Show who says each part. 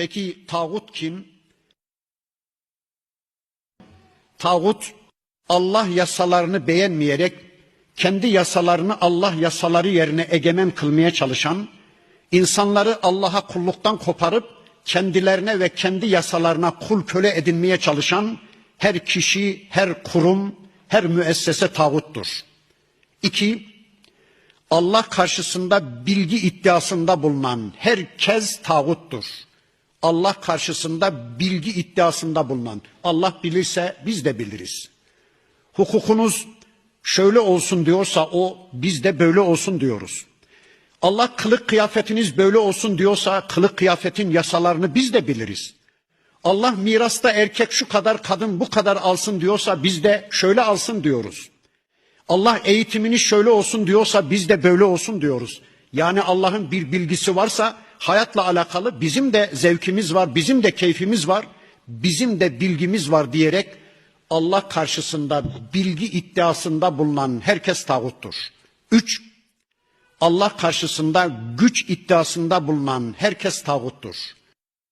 Speaker 1: Peki tağut kim? Tağut Allah yasalarını beğenmeyerek kendi yasalarını Allah yasaları yerine egemen kılmaya çalışan, insanları Allah'a kulluktan koparıp kendilerine ve kendi yasalarına kul köle edinmeye çalışan her kişi, her kurum, her müessese tağuttur. İki, Allah karşısında bilgi iddiasında bulunan herkes tağuttur. Allah karşısında bilgi iddiasında bulunan. Allah bilirse biz de biliriz. Hukukunuz şöyle olsun diyorsa o biz de böyle olsun diyoruz. Allah kılık kıyafetiniz böyle olsun diyorsa kılık kıyafetin yasalarını biz de biliriz. Allah mirasta erkek şu kadar kadın bu kadar alsın diyorsa biz de şöyle alsın diyoruz. Allah eğitimini şöyle olsun diyorsa biz de böyle olsun diyoruz. Yani Allah'ın bir bilgisi varsa hayatla alakalı bizim de zevkimiz var, bizim de keyfimiz var, bizim de bilgimiz var diyerek Allah karşısında bilgi iddiasında bulunan herkes tağuttur. Üç, Allah karşısında güç iddiasında bulunan herkes tağuttur.